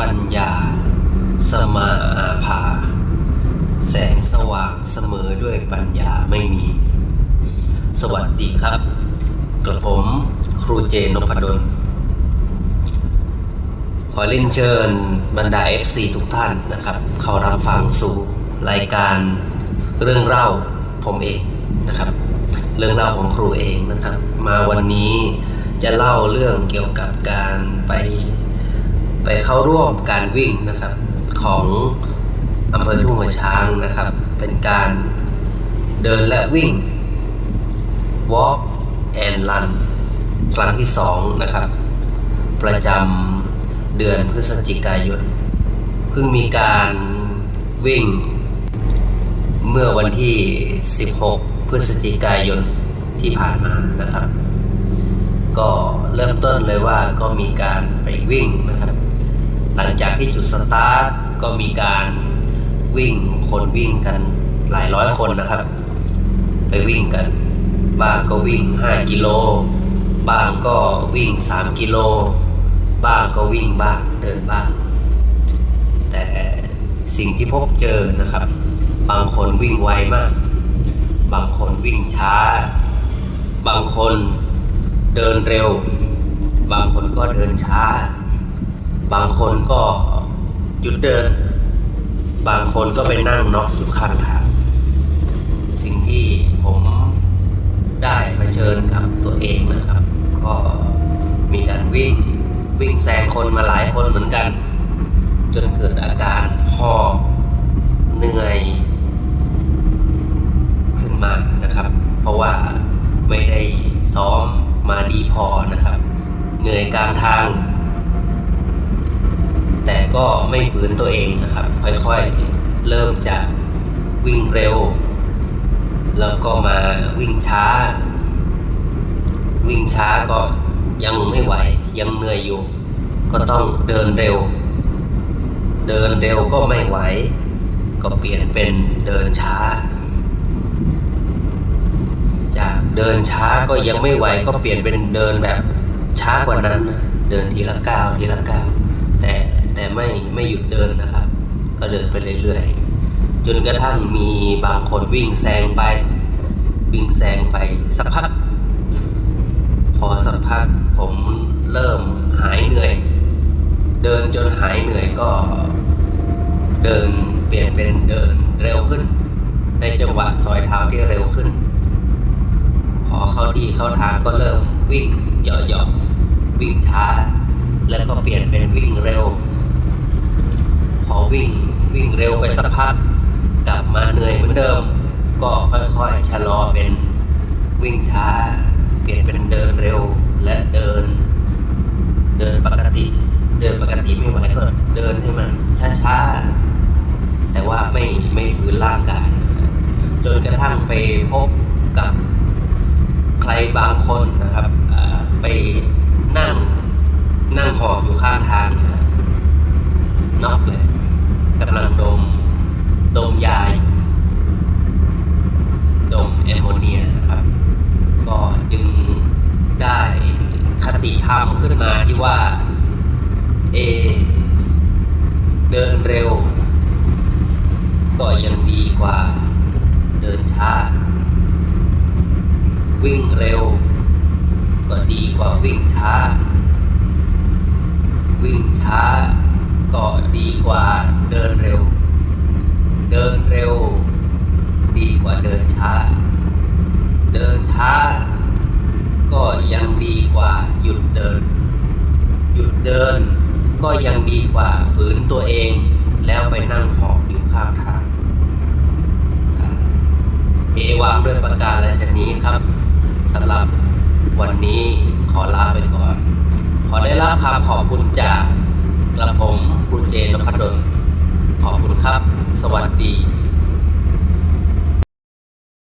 ปัญญา สมาอาภา แสงสว่างเสมอด้วยปัญญาไม่มี สวัสดีครับ กระผมครูเจนพดล ขอเล่นเชิญบรรดา FC ทุกท่านนะครับ เข้ารับฟังสู่รายการเรื่องเล่าผมเองนะครับ เรื่องเล่าของครูเองนะครับ มาวันนี้จะเล่าเรื่องเกี่ยวกับการไป ไปเข้าร่วมการวิ่งนะครับของอำเภอทุ่งหัวช้างนะครับ เป็นการเดินและวิ่ง walk and run ครั้งที่สองนะครับ ประจำเดือนพฤศจิกายน เพิ่งมีการวิ่ง เมื่อวันที่ 16 พฤศจิกายนที่ผ่านมานะครับ ก็เริ่มต้นเลยว่าก็มีการไปวิ่งนะครับ หลังจากที่จุดสตาร์ทก็มีการวิ่งคนวิ่งกันหลายร้อยคนนะครับ ไปวิ่งกัน บ้างก็วิ่ง 5 กิโล บ้างก็วิ่ง 3 กิโล บ้างก็วิ่งบ้างเดินบ้าง แต่สิ่งที่พบเจอนะครับ บางคนวิ่งไวมาก บางคนวิ่งช้า บางคนเดินเร็ว บางคนก็เดินช้า บางคนก็หยุดเดิน บางคนก็ไปนั่งน็อกอยู่ข้างทาง สิ่งที่ผมได้เผชิญกับตัวเองนะครับ ก็มีการวิ่งวิ่งแซงคนมาหลายคนเหมือนกัน จนเกิดอาการหอบเหนื่อยขึ้นมานะครับ เพราะว่าไม่ได้ซ้อมมาดีพอนะครับ เหนื่อยกลางทาง ก็ไม่ฝืนตัวเองนะครับ ค่อยๆ เริ่มจากวิ่งเร็ว แล้วก็มาวิ่งช้า วิ่งช้าก็ยังไม่ไหวยังเหนื่อยอยู่ ก็ต้องเดินเร็ว เดินเร็วก็ไม่ไหว ก็เปลี่ยนเป็นเดินช้า จากเดินช้าก็ยังไม่ไหวก็เปลี่ยนเป็นเดินแบบช้ากว่านั้น เดินทีละก้าวทีละก้าวแต่ แต่ไม่ไม่หยุดเดินนะครับ ก็เดินไปเรื่อยๆ จนกระทั่งมีบางคนวิ่งแซงไป วิ่งแซงไปสักพัก พอสักพักผมเริ่มหายเหนื่อย เดินจนหายเหนื่อยก็ เดินเปลี่ยนเป็นเดินเร็วขึ้น ในจังหวะซอยเท้าที่เร็วขึ้น พอเข้าที่เข้าทางก็เริ่มวิ่งเหยาะๆวิ่งช้า แล้วก็เปลี่ยนเป็นวิ่งเร็ว วิ่งวิ่งเร็วไปสักพัก กลับมาเหนื่อยเหมือนเดิม ก็ค่อยๆชะลอเป็นวิ่งช้า เปลี่ยนเป็นเดินเร็วและเดิน เดินปกติ เดินปกติไม่ไหวก็เดินให้มันช้าๆแต่ว่าไม่ไม่ฝืนร่างกายจนกระทั่งไปพบกับใครบางคนนะครับไปนั่งนั่งหอบอยู่ข้างทางนะน็อกเลยกำลังดม ดมยาอยู่ดมแอมโมเนียนะครับ ก็จึงได้คติ ธรรมขึ้นมาที่ว่า เอ เดินเร็ว ก็ยังดีกว่า เดินช้า วิ่งเร็ว ก็ดีกว่าวิ่งช้า วิ่งช้า ก็ดีกว่าเดินเร็ว เดินเร็ว ดีกว่าเดินช้า เดินช้า ก็ยังดีกว่าหยุดเดิน หยุดเดิน ก็ยังดีกว่าฝืนตัวเอง แล้วไปนั่งหอบอยู่ข้างทางเอวางด้วยประการและชนี้ครับสำหรับวันนี้ขอลาไปก่อน ขอได้รับคำขอบคุณจากกระผมคุณเจนพดลขอบคุณครับ สวัสดี